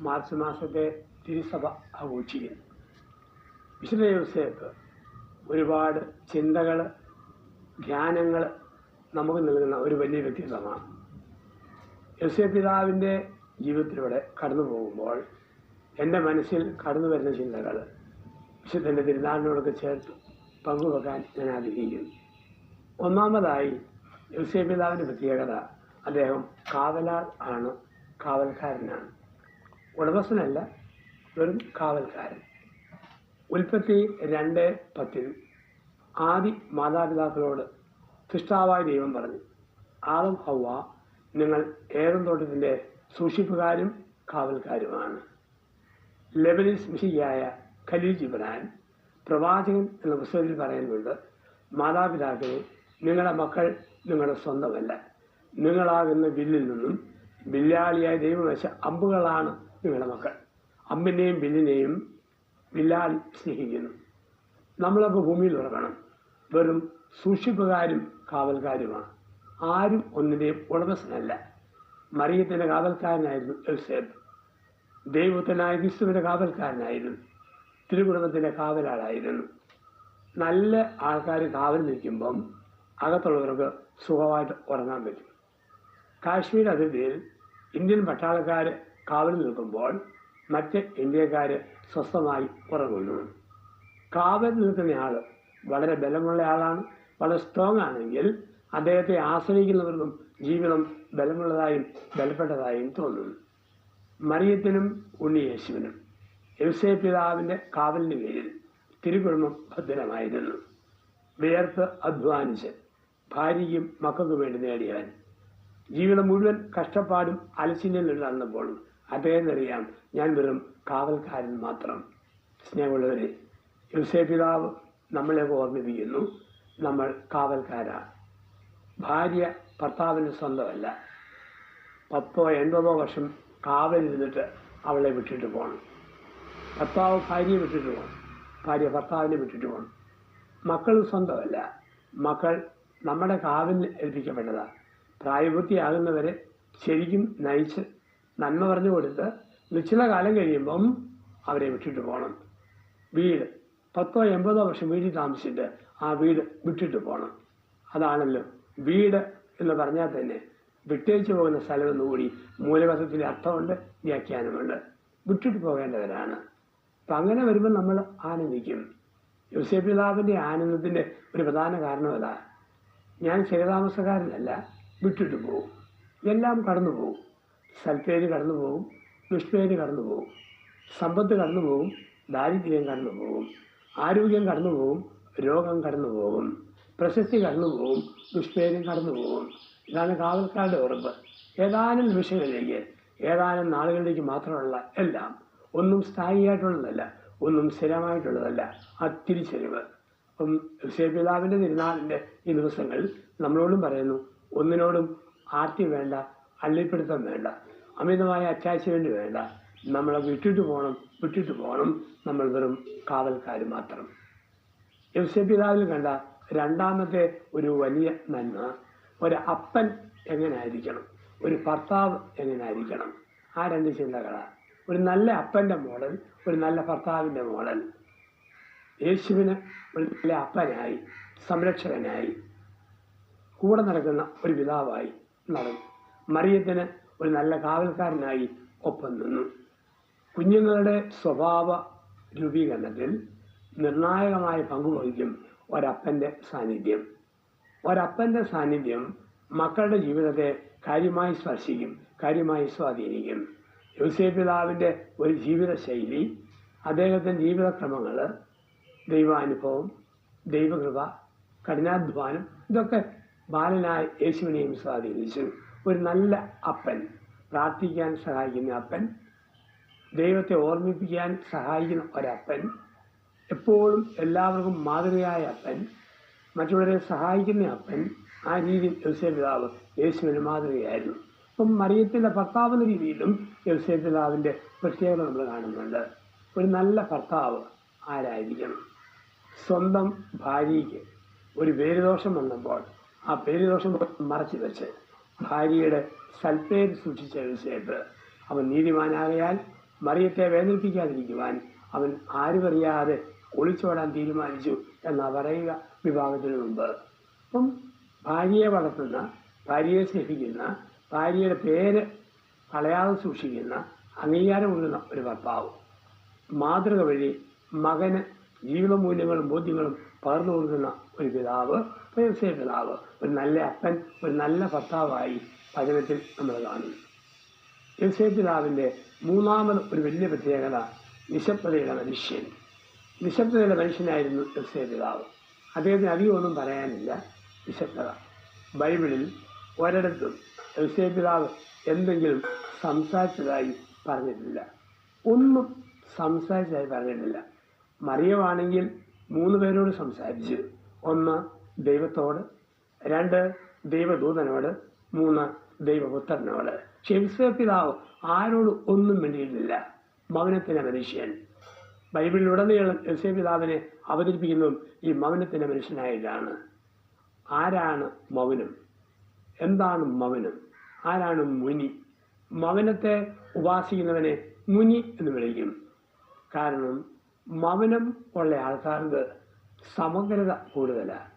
March മാസത്തെ തിരുസഭ ആഘോഷിക്കുന്നു വിശുദ്ധ യോസേപ്പ് ഒരുപാട് ചിന്തകൾ ധ്യാനങ്ങൾ നമുക്ക് നൽകുന്ന ഒരു വലിയ വ്യക്തിത്വമാണ് യോസേപ്പ് പിതാവിന്റെ ജീവിതത്തിലൂടെ കടന്നു പോകുമ്പോൾ എന്റെ മനസ്സിൽ കടന്നു വരുന്ന ചിന്തകൾ വിശുദ്ധന്റെ തിരുനാളിനോടൊക്കെ ചേർത്ത് പങ്കുവെക്കാൻ ഞാൻ ആഗ്രഹിക്കുന്നു. ഒന്നാമതായി യോസേപ്പ് പിതാവിന്റെ പ്രത്യേകത അദ്ദേഹം കാവലാൾ ആണ് കാവൽക്കാരനാണ്. ഉടമസ്ഥനല്ല വെറും കാവൽക്കാരൻ. ഉൽപ്പത്തി രണ്ട് പത്തിൽ ആദി മാതാപിതാക്കളോട് സൃഷ്ടാവായ ദൈവം പറഞ്ഞു ആദം ഹൗവ നിങ്ങൾ ഏതും തോട്ടത്തിന്റെ സൂക്ഷിപ്പുകാരും കാവൽക്കാരുമാണ്. ലെബനീസ് മിഷിയായ ഖലീൽ ജിബ്രാൻ പ്രവാചകൻ എന്ന പുസ്തകത്തിൽ പറയുന്നുണ്ട് മാതാപിതാക്കളെ നിങ്ങളുടെ മക്കൾ നിങ്ങളുടെ സ്വന്തമല്ല. നിങ്ങളാകുന്ന ബില്ലിൽ നിന്നും ബില്ലാളിയായ ദൈവം വെച്ച അമ്പുകളാണ് നിങ്ങളുടെ മക്കൾ അമ്മിനെയും ബില്ലിനെയും ബിലാൽ സ്നേഹിക്കുന്നു. നമ്മളപ്പോൾ ഭൂമിയിൽ ഉറങ്ങണം. വെറും സൂക്ഷിപ്പുകാരും കാവൽക്കാരുമാണ്. ആരും ഒന്നിന്റെയും ഉടമസ്ഥനല്ല. മറിയത്തിന്റെ കാവൽക്കാരനായിരുന്നു എൽസേബ്. ദൈവത്തിനായ ക്രിസ്തുവിന്റെ കാവൽക്കാരനായിരുന്നു. തിരുകുടുംബത്തിന്റെ കാവലാളായിരുന്നു. നല്ല ആൾക്കാർ കാവൽ നിൽക്കുമ്പം അകത്തുള്ളവർക്ക് സുഖമായിട്ട് ഉറങ്ങാൻ പറ്റും. കാശ്മീർ അതിർത്തിയിൽ ഇന്ത്യൻ പട്ടാളക്കാർ കാവൽ നിൽക്കുമ്പോൾ മറ്റ് ഇന്ത്യക്കാർ സ്വസ്ഥമായി ഉറങ്ങുന്നു. കാവൽ നിൽക്കുന്നയാൾ വളരെ ബലമുള്ള ആളാണ് വളരെ സ്ട്രോങ് ആണെങ്കിൽ അദ്ദേഹത്തെ ആശ്രയിക്കുന്നവർക്കും ജീവിതം ബലമുള്ളതായും ബലപ്പെട്ടതായും തോന്നുന്നു മറിയത്തിനും ഉണ്ണിയേശുവിനും യവസേ പിതാവിന്റെ കാവലിന് കീഴിൽ തിരുകുടുംബം ഭദ്രമായിരുന്നു. വിയർത്ത് അധ്വാനിച്ച് ഭാര്യയ്ക്കും മക്കൾക്കും വേണ്ടി നേടിയവൻ. ജീവിതം മുഴുവൻ കഷ്ടപ്പാടും അലച്ചില്യം നടന്നപ്പോഴും അദ്ദേഹത്തിനറിയാം ഞാൻ വെറും കാവൽക്കാരൻ മാത്രം. സ്നേഹമുള്ളവരെ യുസേ പിതാവ് നമ്മളെ ഓർമ്മിപ്പിക്കുന്നു. നമ്മൾ കാവൽക്കാരാണ് ഭാര്യ ഭർത്താവിന് സ്വന്തമല്ല. പത്തോ എൺപതോ വർഷം കാവലിരുന്നിട്ട് അവളെ വിട്ടിട്ട് പോകണം ഭർത്താവ് ഭാര്യയെ വിട്ടിട്ട് പോകണം ഭാര്യ ഭർത്താവിനെ വിട്ടിട്ട് പോകണം മക്കൾ സ്വന്തമല്ല. മക്കൾ നമ്മുടെ കാവിൽ ഏൽപ്പിക്കപ്പെട്ടതാണ് പ്രായപൂർത്തിയാകുന്നവരെ ശരിക്കും നയിച്ച് നന്മ പറഞ്ഞു കൊടുത്ത് നിശ്ചിത കാലം കഴിയുമ്പം അവരെ വിട്ടിട്ട് പോകണം വീട് പത്തോ എൺപതോ വർഷം വീട്ടിൽ താമസിച്ചിട്ട് ആ വീട് വിട്ടിട്ട് പോകണം അതാണല്ലോ വീട് എന്ന് പറഞ്ഞാൽ തന്നെ വിട്ടേച്ചു പോകുന്ന സ്ഥലമെന്ന് കൂടി മൂലപഥത്തിന്റെ അർത്ഥമുണ്ട് വ്യാഖ്യാനമുണ്ട്. വിട്ടിട്ട് പോകേണ്ടവരാണ്. അപ്പം അങ്ങനെ വരുമ്പോൾ നമ്മൾ ആനന്ദിക്കും. യോസേഫ് പിതാവിന്റെ ആനന്ദത്തിന്റെ ഒരു പ്രധാന കാരണം അതാ. ഞാൻ സ്ഥിരതാമസക്കാരനല്ല വിട്ടിട്ട് പോകും എല്ലാം കടന്നു പോകും സൽപ്പേര് കടന്നു പോകും ദുഷ്പേര് കടന്നു പോകും സമ്പത്ത് കടന്നു പോകും ദാരിദ്ര്യം കടന്നു പോകും ആരോഗ്യം കടന്നു പോകും രോഗം കടന്നു പോകും പ്രശസ്തി കടന്നു പോകും ദുഷ്പേരും കടന്നു പോകും ഇതാണ് കാവൽക്കാരുടെ ഉറപ്പ്. ഏതാനും നിമിഷങ്ങളിലേക്ക് ഏതാനും നാളുകളിലേക്ക് മാത്രമുള്ള എല്ലാം ഒന്നും സ്ഥായിയായിട്ടുള്ളതല്ല ഒന്നും സ്ഥിരമായിട്ടുള്ളതല്ല ആ തിരിച്ചറിവ്. അപ്പം പിതാവിന്റെ തിരുനാളിന്റെ ഈ ദിവസങ്ങൾ നമ്മളോടും പറയുന്നു ഒന്നിനോടും ആർത്തി വേണ്ട അള്ളിപ്പിടുത്തം വേണ്ട അമിതമായ അറ്റാച്ച്മെന്റ് വേണ്ട. നമ്മളെ വിട്ടിട്ട് പോകണം വിട്ടിട്ട് പോകണം നമ്മൾ വെറും കാവൽക്കാർ മാത്രം. പിതാവിൽ കണ്ട രണ്ടാമത്തെ ഒരു വലിയ നന്മ ഒരു അപ്പൻ എങ്ങനെ ആയിരിക്കണം ഒരു ഭർത്താവ് എങ്ങനെ ആയിരിക്കണം ആ രണ്ട് ചിന്തകളാണ് ഒരു നല്ല അപ്പന്റെ മോഡൽ ഒരു നല്ല ഭർത്താവിന്റെ മോഡൽ യേശുവിന് ഒരു നല്ല അപ്പനായി സംരക്ഷകനായി. കൂടെ നടക്കുന്ന ഒരു പിതാവായി നടന്നു. മറിയത്തിന് ഒരു നല്ല കാവൽക്കാരനായി ഒപ്പം നിന്നു. കുഞ്ഞുങ്ങളുടെ സ്വഭാവ രൂപീകരണത്തിൽ നിർണായകമായ പങ്കുവഹിക്കും ഒരപ്പന്റെ സാന്നിധ്യം. ഒരപ്പന്റെ സാന്നിധ്യം മക്കളുടെ ജീവിതത്തെ കാര്യമായി സ്പർശിക്കും കാര്യമായി സ്വാധീനിക്കും. യൂസേ പിതാവിന്റെ ഒരു ജീവിതശൈലി അദ്ദേഹത്തിന്റെ ജീവിതക്രമങ്ങൾ ദൈവാനുഭവം ദൈവകൃപ കഠിനാധ്വാനം ഇതൊക്കെ ബാലനായ യേശുവിനെയും സ്വാധീനിച്ചു. ഒരു നല്ല അപ്പൻ. പ്രാർത്ഥിക്കാൻ സഹായിക്കുന്ന അപ്പൻ ദൈവത്തെ ഓർമ്മിപ്പിക്കാൻ സഹായിക്കുന്ന ഒരപ്പൻ എപ്പോഴും എല്ലാവർക്കും മാതൃകയായ അപ്പൻ മറ്റുള്ളവരെ സഹായിക്കുന്ന അപ്പൻ ആ രീതിയിൽ യവസേ പിതാവ് യേശുവിന് മാതൃകയായിരുന്നു. അപ്പം മറിയത്തിന്റെ ഭർത്താവെന്ന രീതിയിലും യവസേ പിതാവിന്റെ പ്രത്യേകത നമ്മൾ കാണുന്നുണ്ട്. ഒരു നല്ല ഭർത്താവ് ആരായിരിക്കണം? സ്വന്തം ഭാര്യയ്ക്ക് ഒരു പേരുദോഷം വന്നപ്പോൾ ആ പേരുദോഷം മറച്ചു വെച്ച് ഭാര്യയുടെ സൽപ്പേര് സൂക്ഷിച്ച യോസേപ്പ് അവൻ നീതിമാനാകയാൽ മറിയത്തെ വേദനിപ്പിക്കാതിരിക്കുവാൻ അവൻ ആരുമറിയാതെ ഒളിച്ചോടാൻ തീരുമാനിച്ചു എന്നാ പറയുക വിഭാഗത്തിന് മുമ്പ്. അപ്പം ഭാര്യയെ വളർത്തുന്ന ഭാര്യയെ സ്നേഹിക്കുന്ന ഭാര്യയുടെ പേര് കളയാതെ സൂക്ഷിക്കുന്ന അംഗീകാരം കൊള്ളുന്ന ഒരു ഭർത്താവ്. മാതൃക വഴി മകന് ജീവിത മൂല്യങ്ങളും ബോധ്യങ്ങളും പകർന്നു കൊടുക്കുന്ന ഒരു പിതാവ് വ്യവസായ പിതാവ് ഒരു നല്ല അപ്പൻ ഒരു നല്ല ഭർത്താവായി വചനത്തിൽ നമ്മൾ കാണുന്നു. പിതാവിന്റെ മൂന്നാമത് ഒരു വലിയ പ്രത്യേകത നിശബ്ദതയുടെ മനുഷ്യൻ. നിശബ്ദതയുടെ മനുഷ്യനായിരുന്നു വ്യവസായ പിതാവ് അദ്ദേഹത്തിന് അധികം ഒന്നും പറയാനില്ല. നിശബ്ദത. ബൈബിളിൽ ഒരിടത്തും വ്യവസായ പിതാവ് എന്തെങ്കിലും സംസാരിച്ചതായി പറഞ്ഞിട്ടില്ല. ഒന്നും സംസാരിച്ചതായി പറഞ്ഞിട്ടില്ല. മറിയമാണെങ്കിൽ മൂന്ന് പേരോട് സംസാരിച്ചു. ഒന്ന് ദൈവത്തോട് രണ്ട് ദൈവദൂതനോട് മൂന്ന് ദൈവപുത്രനോട്. ഷെൽസേ പിതാവ് ആരോട് ഒന്നും വേണ്ടിയിട്ടില്ല മൗനത്തിന്റെ മനുഷ്യൻ. ബൈബിളിലുടനീളം യൗസേ പിതാവിനെ അവതരിപ്പിക്കുന്നതും ഈ മൗനത്തിന്റെ മനുഷ്യനായിട്ടാണ് ആരാണ് മൗനം? എന്താണ് മൗനം? ആരാണ് മുനി? മൗനത്തെ ഉപാസിക്കുന്നവനെ മുനി എന്ന് വിളിക്കും. കാരണം മൗനം ഉള്ള ആൾക്കാർക്ക് സമഗ്രത കൂടുതലാണ്.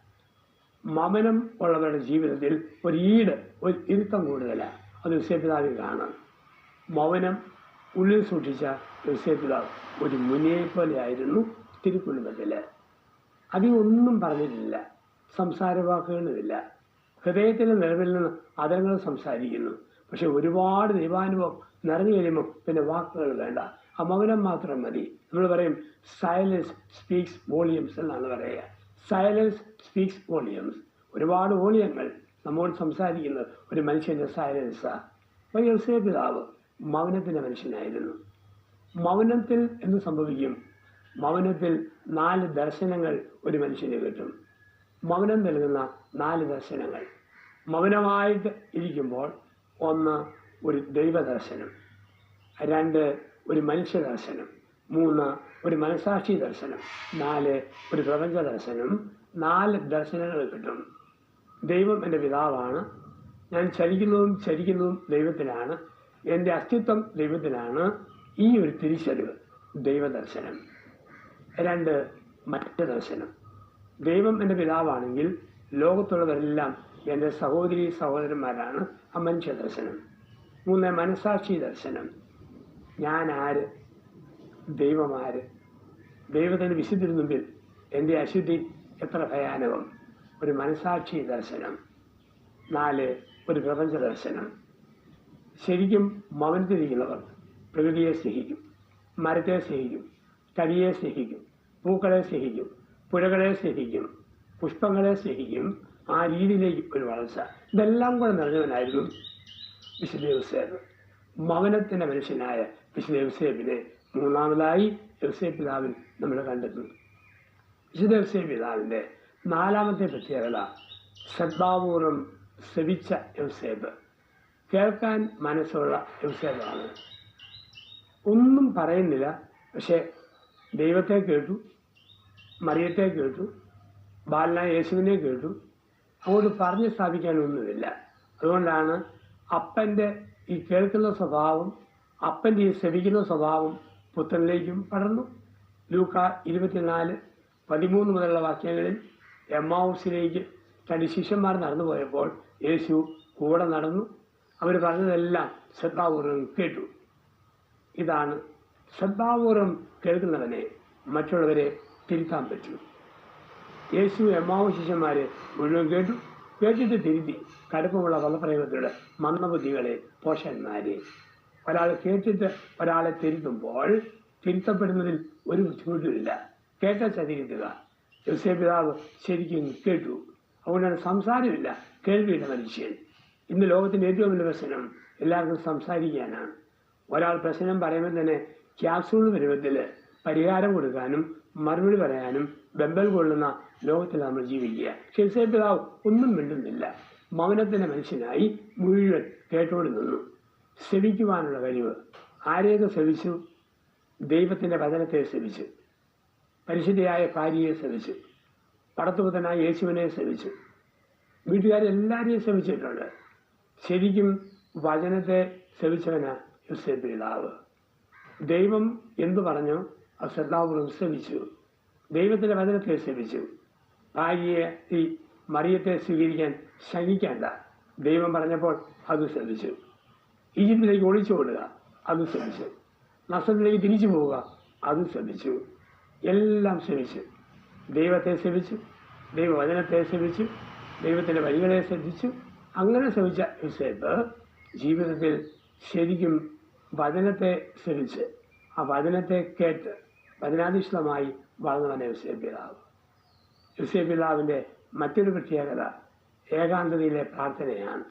മൗനം ഉള്ളവരുടെ ജീവിതത്തിൽ ഒരു ഈട് ഒരു ഇരുത്തം കൂടുതലാണ് അത് യുസേപിതാവിൽ കാണാം. മൗനം ഉള്ളിൽ സൂക്ഷിച്ച യുസേപിതാവ് ഒരു മുനിയെ പോലെയായിരുന്നു തിരുക്കുടുംബത്തിൽ അധികം ഒന്നും പറഞ്ഞിട്ടില്ല. സംസാര വാക്കുകളുമില്ല ഹൃദയത്തിന്റെ നിലവിൽ നിന്ന് അതങ്ങൾ സംസാരിക്കുന്നു. പക്ഷെ ഒരുപാട് ദൈവാനുഭവം നിറഞ്ഞു കഴിയുമ്പോൾ പിന്നെ വാക്കുകൾ വേണ്ട. ആ മൗനം മാത്രം മതി. നമ്മൾ പറയും സൈലൻസ് സ്പീക്സ് വോളിയംസ് എന്നാണ് പറയുക. സൈലൻസ് സ്പീക്സ് വോളിയംസ് ഒരുപാട് വോളിയങ്ങൾ നമ്മോട് സംസാരിക്കുന്നത് ഒരു മനുഷ്യന്റെ സൈലൻസാണ് അപ്പോൾ യോസേ പിതാവ് മൗനത്തിന്റെ മനുഷ്യനായിരുന്നു. മൗനത്തിൽ എന്ത് സംഭവിക്കും? മൗനത്തിൽ നാല് ദർശനങ്ങൾ ഒരു മനുഷ്യന് കിട്ടും. മൗനം നൽകുന്ന നാല് ദർശനങ്ങൾ. മൗനമായിട്ട് ഇരിക്കുമ്പോൾ ഒന്ന് ഒരു ദൈവദർശനം രണ്ട് ഒരു മനുഷ്യ ദർശനം. മൂന്ന് ഒരു മനസാക്ഷി ദർശനം. നാല് ഒരു പ്രപഞ്ച ദർശനം. നാല് ദർശനങ്ങൾ കിട്ടും. ദൈവം എന്റെ പിതാവാണ്. ഞാൻ ചലിക്കുന്നതും ചരിക്കുന്നതും ദൈവത്തിലാണ് എന്റെ അസ്തിത്വം ദൈവത്തിലാണ് ഈ ഒരു തിരിച്ചറിവ് ദൈവദർശനം. രണ്ട് മറ്റ് ദർശനം. ദൈവം എന്റെ പിതാവാണെങ്കിൽ ലോകത്തുള്ളവരെല്ലാം എന്റെ സഹോദരി സഹോദരന്മാരാണ് ആ മനുഷ്യ ദർശനം. മൂന്ന് മനസാക്ഷി ദർശനം. ഞാൻ ആര്? ദൈവമാര്. ദൈവത്തിന് വിശുദ്ധിന് മുമ്പിൽ എന്റെ അശുദ്ധി എത്ര ഭയാനകം. ഒരു മനസാക്ഷി ദർശനം. നാല് ഒരു പ്രപഞ്ച ദർശനം. ശരിക്കും മൗനത്തിരിക്കുന്നവർ പ്രകൃതിയെ സ്നേഹിക്കും മരത്തെ സ്നേഹിക്കും കവിയെ സ്നേഹിക്കും പൂക്കളെ സ്നേഹിക്കും പുഴകളെ സ്നേഹിക്കും പുഷ്പങ്ങളെ സ്നേഹിക്കും. ആ രീതിയിലേക്ക് ഒരു വളർച്ച. ഇതെല്ലാം കൂടെ നിറഞ്ഞവനായിരുന്നു വിശുദ്ധ ദിവസേബ് മൗനത്തിന്റെ മനുഷ്യനായ വിശുദ്ധ യൂസേഫിനെ മൂന്നാമതായി യൂസേഫ് പിതാവിൽ നമ്മൾ കണ്ടെത്തുന്നു വിശുദ്ധ യൂസേഫ് പിതാവിന്റെ നാലാമത്തെ പ്രത്യേകത ശ്രദ്ധാപൂർവം ശ്രവിച്ച എൽസേബ് കേൾക്കാൻ മനസ്സുള്ള എൽസേബാണ് ഒന്നും പറയുന്നില്ല പക്ഷേ ദൈവത്തെ കേട്ടു മറിയത്തെ കേട്ടു ബാലന യേശുവിനെ കേട്ടു. അങ്ങോട്ട് പറഞ്ഞു സ്ഥാപിക്കാനൊന്നുമില്ല. അതുകൊണ്ടാണ് അപ്പന്റെ ഈ കേൾക്കുന്ന സ്വഭാവം അപ്പന്റെ ഈ ശ്രവിക്കുന്ന സ്വഭാവം പുത്രനിലേക്കും പടർന്നു. ലൂക്ക ഇരുപത്തിനാല് പതിമൂന്ന് മുതലുള്ള വാക്യങ്ങളിൽ എമ്മാവൂസിലേക്ക് തന്റെ ശിഷ്യന്മാർ നടന്നു പോയപ്പോൾ യേശു കൂടെ നടന്നു. അവർ പറഞ്ഞതെല്ലാം ശ്രദ്ധാപൂർവം കേട്ടു. ഇതാണ് ശ്രദ്ധാപൂർവം കേൾക്കുന്നവനെ മറ്റുള്ളവരെ തിരുത്താൻ പറ്റൂ. യേശു എമ്മാവ് ശിഷ്യന്മാരെ മുഴുവൻ കേട്ടു. കേട്ടിട്ട് തിരുത്തി കടുപ്പമുള്ള പദപ്രയോഗത്തിലൂടെ മന്ദബുദ്ധികളെ പോഷന്മാരെ ഒരാൾ കേട്ടിട്ട് ഒരാളെ തിരുത്തുമ്പോൾ തിരുത്തപ്പെടുന്നതിൽ ഒരു ബുദ്ധിമുട്ടുമില്ല കേട്ട ചതിരുത്തുക യോസേ പിതാവ് ശരിക്കും കേട്ടു. അതുകൊണ്ടാണ് സംസാരമില്ല. കേൾവിയുടെ മനുഷ്യൻ. ഇന്ന് ലോകത്തിന്റെ ഏറ്റവും വലിയ പ്രശ്നം എല്ലാവർക്കും സംസാരിക്കാനാണ്. ഒരാൾ പ്രശ്നം പറയുമ്പോൾ തന്നെ ക്യാപ്സൂൾ പരുവത്തിൽ പരിഹാരം കൊടുക്കാനും മറുപടി പറയാനും ബെമ്പൽ കൊള്ളുന്ന ലോകത്തിൽ നമ്മൾ ജീവിക്കുക. ഷെൽസേ പിതാവ് ഒന്നും മിണ്ടുന്നില്ല. മൗനത്തിന്റെ മനുഷ്യനായി മുഴുവൻ കേട്ടോടി നിന്നു. ശ്രവിക്കുവാനുള്ള കഴിവ്. ആരെയൊക്കെ ശ്രവിച്ചു ദൈവത്തിന്റെ വചനത്തെ ശ്രവിച്ചു പരിശുദ്ധയായ ഭാര്യയെ ശ്രവിച്ചു പടത്തുപുത്തനായ യേശുവിനെ ശ്രവിച്ചു വീട്ടുകാരെല്ലാവരെയും ശ്രമിച്ചിട്ടുണ്ട് ശരിക്കും വചനത്തെ ശ്രമിച്ചവനാ യുസേ പിതാവ്. ദൈവം എന്തു പറഞ്ഞു? അത് ശ്രദ്ധാപൂർവം ശ്രമിച്ചു ദൈവത്തിന്റെ വചനത്തെ ശ്രമിച്ചു ഭാര്യയെ ഈ മറിയത്തെ സ്വീകരിക്കാൻ ശങ്കിക്കേണ്ട. ദൈവം പറഞ്ഞപ്പോൾ അത് ശ്രമിച്ചു ഈജിപ്തിലേക്ക് ഒളിച്ചു വിടുക അത് ശ്രമിച്ചു. നഷ്ടത്തിലേക്ക് തിരിച്ചു പോവുക അത് ശ്രമിച്ചു. എല്ലാം ശ്രമിച്ചു. ദൈവത്തെ ശ്രമിച്ചു ദൈവവചനത്തെ ശ്രമിച്ചു ദൈവത്തിന്റെ വരികളെ ശ്രദ്ധിച്ചു. അങ്ങനെ ശ്രമിച്ച യുസേപ്പ് ജീവിതത്തിൽ ശരിക്കും വചനത്തെ ശ്രമിച്ച് ആ വചനത്തെ കേട്ട് വചനാധിഷ്ഠിതമായി വളർന്നവനെ യുസേഫ് പിതാവ്. യുസേഫ് പിതാവിന്റെ മറ്റൊരു പ്രത്യേകത ഏകാന്തതയിലെ പ്രാർത്ഥനയാണ്.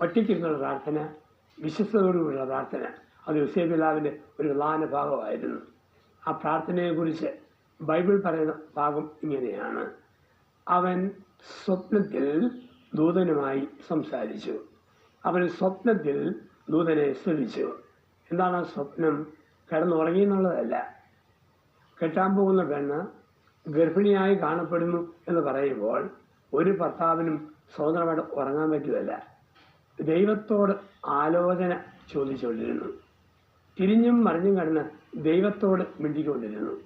ഒറ്റയ്ക്കിരുന്നുള്ള പ്രാർത്ഥന വിശ്വസ്തയോടുകൂടിയുള്ള പ്രാർത്ഥന. അത് യുസേബിലാവിന്റെ ഒരു പ്രധാന ഭാഗമായിരുന്നു. ആ പ്രാർത്ഥനയെക്കുറിച്ച് ബൈബിൾ പറയുന്ന ഭാഗം ഇങ്ങനെയാണ്. അവൻ സ്വപ്നത്തിൽ ദൂതനുമായി സംസാരിച്ചു. അവൻ സ്വപ്നത്തിൽ ദൂതനെ ശ്രദ്ധിച്ചു. എന്താണ് ആ സ്വപ്നം? കിടന്നുറങ്ങി എന്നുള്ളതല്ല. കെട്ടാൻ പോകുന്ന പെണ്ണ് ഗർഭിണിയായി കാണപ്പെടുന്നു എന്ന് പറയുമ്പോൾ ഒരു ഭർത്താവിനും സ്വതന്ത്രമായിട്ട് ഉറങ്ങാൻ പറ്റുകയല്ല. ദൈവത്തോട് ആലോചന ചോദിച്ചുകൊണ്ടിരുന്നു. തിരിഞ്ഞും മറിഞ്ഞും കടന്ന് ദൈവത്തോട് മിണ്ടിക്കൊണ്ടിരുന്നു.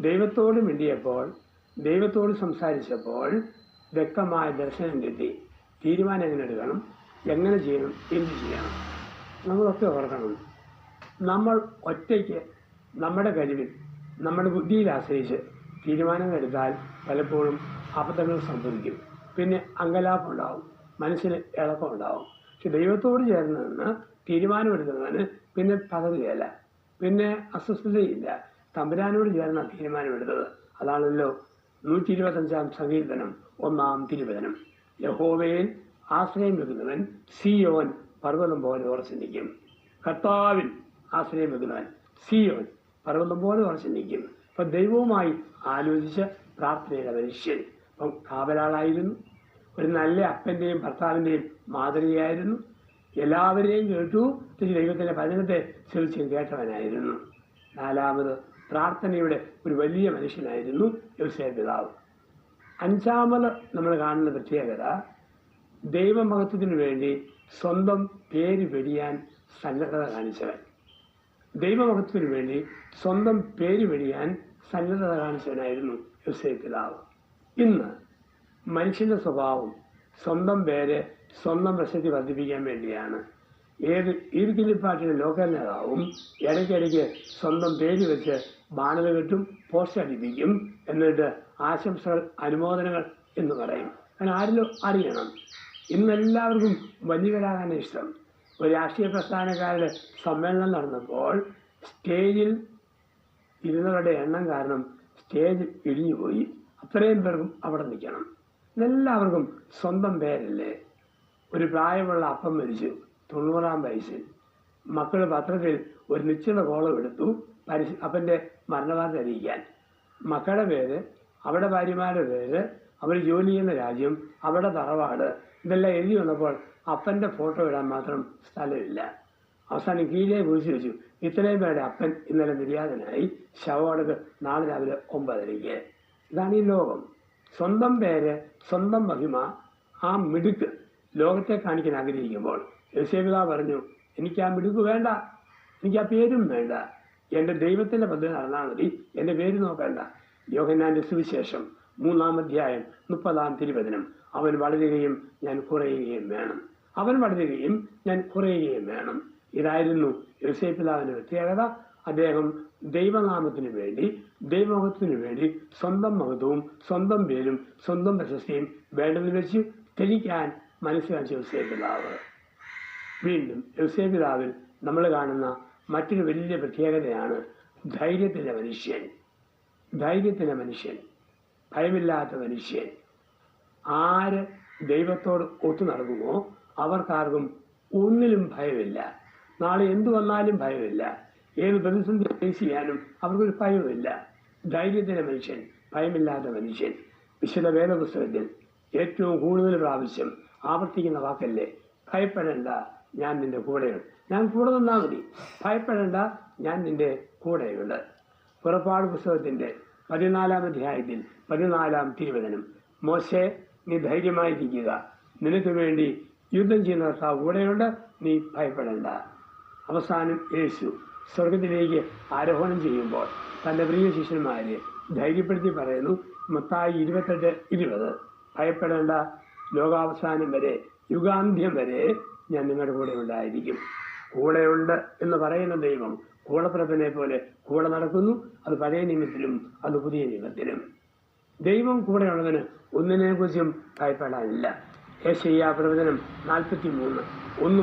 ദൈവത്തോട് മിണ്ടിയപ്പോൾ ദൈവത്തോട് സംസാരിച്ചപ്പോൾ വ്യക്തമായ ദർശനം കിട്ടി. തീരുമാനം എങ്ങനെ എടുക്കണം? എങ്ങനെ ചെയ്യണം? എന്ത് ചെയ്യണം? നമ്മളൊക്കെ ഓർക്കണം. നമ്മൾ ഒറ്റയ്ക്ക് നമ്മുടെ കഴിവിൽ നമ്മുടെ ബുദ്ധിയിൽ ആശ്രയിച്ച് തീരുമാനങ്ങൾ എടുത്താൽ പലപ്പോഴും അബദ്ധങ്ങൾ സംഭവിക്കും. പിന്നെ അങ്കലാപ്പുണ്ടാവും മനസ്സിന് ഇളക്കമുണ്ടാവും പക്ഷെ ദൈവത്തോട് ചേർന്ന് നിന്ന് തീരുമാനമെടുക്കുന്നവന് പിന്നെ പകരുകയല്ല പിന്നെ അസ്വസ്ഥതയില്ല. തമ്പുരാനോട് ചേർന്ന തീരുമാനമെടുത്തത്. അതാണല്ലോ നൂറ്റി ഇരുപത്തഞ്ചാം സങ്കീർത്തനം ഒന്നാം തിരുവചനം. യഹോവയിൽ ആശ്രയം വെക്കുന്നവൻ സിയോൻ പർവതം പോലെ ഉറച്ചു നിൽക്കും കർത്താവിൽ ആശ്രയം വെക്കുന്നവൻ സിയോൻ പർവതം പോലെ ഉറച്ചു നിൽക്കും അപ്പൊ ദൈവവുമായി ആലോചിച്ച് പ്രാർത്ഥനയുടെ മനുഷ്യൻ. അപ്പം കാവലാളായിരുന്നു. ഒരു നല്ല അപ്പന്റെയും ഭർത്താവിന്റെയും മാതൃകയായിരുന്നു. എല്ലാവരെയും കേട്ടു. ദൈവത്തിന്റെ ഭജനത്തെ ശ്രമിച്ചും കേട്ടവനായിരുന്നു. നാലാമത് പ്രാർത്ഥനയുടെ ഒരു വലിയ മനുഷ്യനായിരുന്നു യോസേ പിതാവ്. അഞ്ചാമത് നമ്മൾ കാണുന്ന പ്രത്യേകത ദൈവമഹത്വത്തിന് വേണ്ടി സ്വന്തം പേര് വെടിയാൻ സന്നദ്ധത കാണിച്ചവൻ. ദൈവമഹത്വത്തിന് വേണ്ടി സ്വന്തം പേര് വെടിയാൻ സന്നദ്ധത കാണിച്ചവനായിരുന്നു യോസേ പിതാവ്. ഇന്ന് മനുഷ്യന്റെ സ്വഭാവം സ്വന്തം പേര് സ്വന്തം പ്രശസ്തി വർദ്ധിപ്പിക്കാൻ വേണ്ടിയാണ്. ഏത് ഈർക്കിലിപ്പാട്ടിന്റെ ലോക നേതാവും ഇടയ്ക്കിടയ്ക്ക് സ്വന്തം പേര് വെച്ച് ബാനർ കെട്ടും പോസ്റ്റ് അടിപ്പിക്കും എന്നിട്ട് ആശംസകൾ അനുമോദനങ്ങൾ എന്ന് പറയും. അങ്ങനെ ആരിലും അറിയണം. ഇന്നെല്ലാവർക്കും വലിയവരാകാൻ ഇഷ്ടം. ഒരു രാഷ്ട്രീയ പ്രസ്ഥാനക്കാരുടെ സമ്മേളനം നടന്നപ്പോൾ സ്റ്റേജിൽ ഇരുന്നവരുടെ എണ്ണം കാരണം സ്റ്റേജ് ഇടിഞ്ഞുപോയി. അത്രയും പേർക്കും അവിടെ നിൽക്കണം. എല്ലാവർക്കും സ്വന്തം പേരല്ലേ ഒരു പ്രായമുള്ള അപ്പം മരിച്ചു. തൊണ്ണൂറാം വയസ്സിൽ മക്കൾ പത്രത്തിൽ ഒരു നിശ്ചിത കോളം എടുത്തു. പരിശ അപ്പന്റെ മരണവാർത്ത അറിയിക്കാൻ. മക്കളുടെ പേര് അവിടെ ഭാര്യമാരുടെ പേര് അവർ ജോലി ചെയ്യുന്ന രാജ്യം അവിടെ തറവാട് ഇതെല്ലാം എഴുതി വന്നപ്പോൾ അപ്പന്റെ ഫോട്ടോ ഇടാൻ മാത്രം സ്ഥലമില്ല. അവസാനം കീഴേ കുറിച്ച് വെച്ചു. ഇത്രയും പേരുടെ അപ്പൻ ഇന്നലെ നിര്യാതനായി. ശവോടക്ക് നാളെ രാവിലെ ഒമ്പതരയ്ക്ക്. ഇതാണ് ഈ ലോകം. സ്വന്തം പേര് സ്വന്തം മഹിമ ആ മിടുക്ക് ലോകത്തെ കാണിക്കാൻ ആഗ്രഹിക്കുമ്പോൾ യശേപിത പറഞ്ഞു എനിക്ക് ആ മിടുക്ക് വേണ്ട എനിക്ക് ആ പേരും വേണ്ട. എന്റെ ദൈവത്തിന്റെ പദ്ധതി നടന്നാൽ മതി. എന്റെ പേര് നോക്കണ്ട. യോഹന്നാന്റെ സുവിശേഷം മൂന്നാം അധ്യായം മുപ്പതാം തിരുവചനം. അവൻ വളരുകയും ഞാൻ കുറയുകയും വേണം. അവൻ വളരുകയും ഞാൻ കുറയുകയും വേണം. ഇതായിരുന്നു യോസേപ്പിതാവിന്റെ പ്രത്യേകത അദ്ദേഹം ദൈവനാമത്തിന് വേണ്ടി ദൈവമുഖത്തിന് വേണ്ടി സ്വന്തം മഹത്വവും സ്വന്തം പേരും സ്വന്തം പ്രശസ്തിയും വേണ്ടെന്ന് വെച്ച് ത്യജിക്കാൻ മനസ്സിലാക്കിയ യോസേപ്പിതാവ് വീണ്ടും യോസേപ്പിതാവിൽ നമ്മൾ കാണുന്ന മറ്റൊരു വലിയ പ്രത്യേകതയാണ് ധൈര്യത്തിന്റെ മനുഷ്യൻ. ധൈര്യത്തിന്റെ മനുഷ്യൻ. ഭയമില്ലാത്ത മനുഷ്യൻ. ആര് ദൈവത്തോട് ഒത്തു നടക്കുമോ അവർക്കാർക്കും ഒന്നിലും ഭയമില്ല. നാളെ എന്തു വന്നാലും ഭയമില്ല. ഏത് പ്രതിസന്ധി ഫേസ് ചെയ്യാനും അവർക്കൊരു ഭയമില്ല ധൈര്യത്തിന്റെ മനുഷ്യൻ ഭയമില്ലാത്ത മനുഷ്യൻ. വിശുദ്ധ വേദപുസ്തകത്തിൽ ഏറ്റവും കൂടുതൽ പ്രാവശ്യം ആവർത്തിക്കുന്ന വാക്കല്ലേ ഭയപ്പെടേണ്ട ഞാൻ നിന്റെ കൂടെയുണ്ട്. ഞാൻ കൂടെ നിന്നാൽ മതി. ഭയപ്പെടേണ്ട ഞാൻ നിന്റെ കൂടെയുണ്ട്. പുറപ്പാട് പുസ്തകത്തിന്റെ പതിനാലാം അധ്യായത്തിൽ പതിനാലാം തിരുവചനം. മോശെ നീ ധൈര്യമായിരിക്കുക. നിനക്ക് വേണ്ടി യുദ്ധം ചെയ്യുന്ന കർത്താവ് കൂടെയുണ്ട്. നീ ഭയപ്പെടേണ്ട. അവസാനം യേശു സ്വർഗത്തിലേക്ക് ആരോഹണം ചെയ്യുമ്പോൾ തന്റെ പ്രിയ ശിഷ്യന്മാരെ ധൈര്യപ്പെടുത്തി പറയുന്നു മത്തായി ഇരുപത്തെട്ട് ഇരുപത്. ഭയപ്പെടേണ്ട ലോകാവസാനം വരെ യുഗാന്ത്യം വരെ ഞാൻ നിങ്ങളുടെ കൂടെ ഉണ്ടായിരിക്കും. കൂടെയുണ്ട് എന്ന് പറയുന്ന ദൈവം കൂടപ്പിറപ്പിനെ പോലെ കൂടെ നടക്കുന്നു. അത് പഴയ നിയമത്തിലും അത് പുതിയ നിയമത്തിലും. ദൈവം കൂടെയുള്ളതിന് ഒന്നിനെക്കുറിച്ചും ഭയപ്പെടാനില്ല. ഏഷ്യ പ്രവചനം നാൽപ്പത്തി മൂന്ന് ഒന്ന്